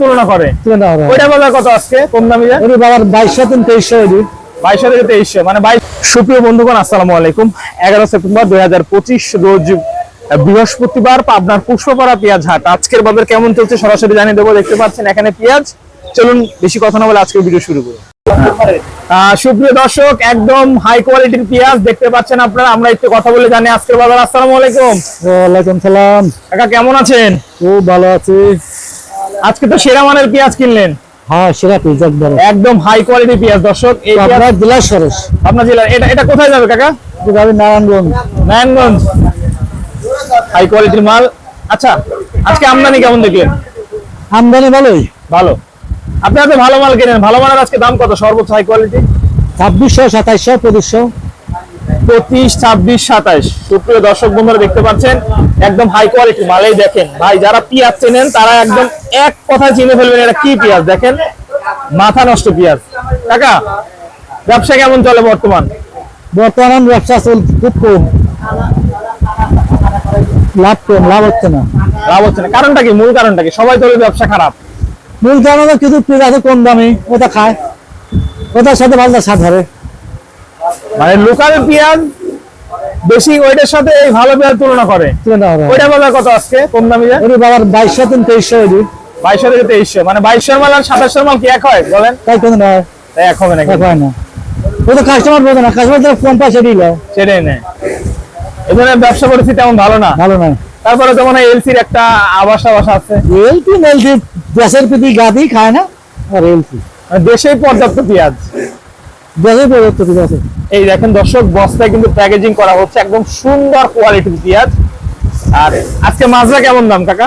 তুলনা করে। তুলনা ওইটা বাজার কত আজকে? কম দামি যায় ওই বাইশশো থেকে তেইশশো মানে বাইশ সুপ্রিয় বন্ধুগণ আসসালামু আলাইকুম। এগারো সেপ্টেম্বর দুই হাজার পঁচিশ রোজ বৃহস্পতিবার পাবনার পুষ্পপাড়া পেঁয়াজ হাট। আজকের বাজার কেমন চলছে সরাসরি জানিয়ে দেবো দেখতে পাচ্ছেন এখানে পেঁয়াজ। চলুন বেশি কথা না বলে আজকের ভিডিও শুরু করি। সুপ্রিয় দর্শক একদম হাই কোয়ালিটির পেঁয়াজ দেখতে পাচ্ছেন আপনারা। আমরা একটু কথা বলে জানি আজকের বাজার। আসসালামু আলাইকুম। ওয়ালাইকুম সালাম। কাকা কেমন আছেন? খুব ভালো আছি। আজকে তো সেরা মানের পেঁয়াজ কিনলেন। হ্যাঁ সেরা একবার। একদম হাই কোয়ালিটির পেঁয়াজ দর্শক এই আপনার জেলা সরস। আপনার জেলার এটা এটা কোথায় যাবে কাকা? যাবে নারায়ণগঞ্জ। নারায়ণগঞ্জ। হাই কোয়ালিটির মাল। আচ্ছা আজকে আমদানি কেমন দেখলেন? আমদানি ভালোই। ভালো। আপনারা তো ভালো মাল কেনেন? ভালো মালের আজকে দাম কত? সর্বোচ্চ হাই কোয়ালিটি ছাব্বিশশো সাতাইশশো পঁচিশশো। পঁচিশ ছাব্বিশ সাতাইশ। সুপ্রিয় দর্শক বন্ধুরা দেখতে পাচ্ছেন একদম হাই কোয়ালিটি মালেই দেখেন। ভাই যারা পেঁয়াজ চেনেন তারা একদম এক কথায় চিনে ফেলবেন এটা কি পেঁয়াজ। দেখেন মাথা নষ্ট পেঁয়াজ। কাকা ব্যবসা কেমন চলে বর্তমান? বর্তমান ব্যবসা চল খুব কম। লাভ কম লাভ হচ্ছে না। লাভ হচ্ছে না। কারণটা কি? মূল কারণটা কি? সবাই তোলে ব্যবসা খারাপ। মূল কারণ কিছু পেঁয়াজ আছে কম দামে ওটা খায়। ওটার সাথে ভালো ধরে। মানে লোকাল পেঁয়াজ বেশি ওইটার সাথে এই ভালো পেঁয়াজ তুলনা করে। ওইটা বাজার কত আজকে? কম দামি যায় ওর বাবার বাইশশো তিন তেইশশো ওই বাইশশো থেকে তেইশশো। মানে বাইশশোর মাল আর সাতাশশোর মাল কি এক হয়? বলেন। তাই কোনো নয় তাই এক হবে নাকি? এক হয় না। ও তো কাস্টমার বোঝে না। কাস্টমার যারা ফোন সেটাই এই ব্যবসা পরিস্থিতি তেমন ভালো না। ভালো নয় তারপরে তো মনে এলসির একটা আবাস আবাস আছে। এলপি মেলপি দেশের প্রতি গাদি খায় না। আর এলপি মানে দেশেই পর্যাপ্ত পেঁয়াজ। দেশের পরিবর্তন ঠিক আছে? এই দেখেন দর্শক বস্তায় কিন্তু প্যাকেজিং করা হচ্ছে একদম সুন্দর কোয়ালিটির পেঁয়াজ। আর আজকে মাজরা কেমন দাম কাকা?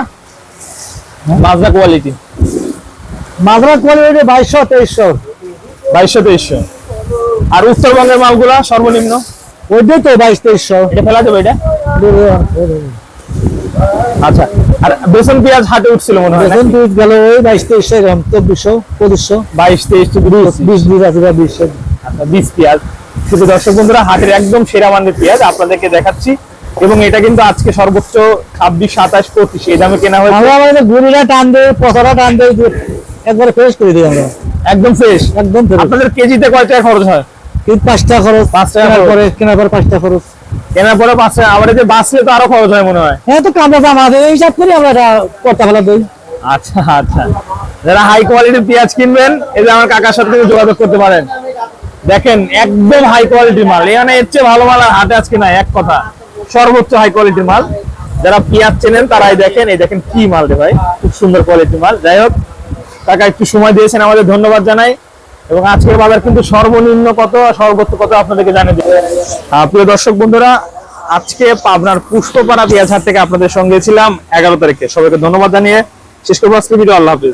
মাজরা কোয়ালিটি মাদ্রা কোয়ালিটি বাইশশো তেইশশো। বাইশশো তেইশশো। আর উত্তরবঙ্গের মালগুলা সর্বনিম্ন? ওইটাই তো বাইশ তেইশশো। এটা ফেলা যাবে এটা? আচ্ছা আর বেসন পেঁয়াজ হাটে উঠছিল মনে হয় বেতন পিস গেল ওই বাইশ তেইশশো এরকম চব্বিশশো পঁচিশশো। বাইশ তেইশ বিশ বিশ আছে বা বিশশো বিশ পেঁয়াজ। শুধু দর্শক বন্ধুরা হাটের একদম সেরা মানের পেঁয়াজ আপনাদেরকে দেখাচ্ছি। এবং এটা কিন্তু আজকে সর্বোচ্চ ছাব্বিশ সাতাশ পঁচিশ এই দামে কেনা হয়েছে। আমরা গুড়িটা টান দেয় পচাটা টান দেয় একবারে ফ্রেশ করে দিই আমরা। একদম ফ্রেশ একদম আপনাদের কেজিতে কয় টাকা খরচ হয়? কিন্তু পাঁচটা খরচ। পাঁচ টাকা কেনার। পরে কেনার পরে খরচ। কেনার পরে পাঁচ টাকা। আবার যে বাঁচলে তো আরও খরচ হয় মনে হয়। হ্যাঁ তো কামড়া দাম হিসাব করি আমরা এটা করতে ফেলা দিই। আচ্ছা আচ্ছা। যারা হাই কোয়ালিটির পেঁয়াজ কিনবেন এই যে আমার কাকার সাথে যোগাযোগ করতে পারেন। দেখেন, একদম হাই কোয়ালিটির মাল। এখানে এর চেয়ে ভালো মাল হাটে আজকে না এক কথা। সর্বোচ্চ হাই কোয়ালিটির মাল। যারা পেঁয়াজ চেনেন, তারাই দেখেন, এই দেখেন কি মাল রে ভাই, খুব সুন্দর কোয়ালিটির মাল। যাই হোক কাকা একটু সময় দিয়েছেন, আমাদের ধন্যবাদ জানাই। এবং আজকের বাজার কিন্তু সর্বনিম্ন কত, সর্বোচ্চ কত আপনাদেরকে জানিয়ে দেবো। প্রিয় দর্শক বন্ধুরা, আজকে পাবনার পুষ্পপাড়া পেঁয়াজ হাট থেকে আপনাদের সঙ্গে ছিলাম এগারো তারিখে। সবাইকে ধন্যবাদ জানিয়ে শেষ করব আজকে ভিডিও। আল্লাহ হাফিজ।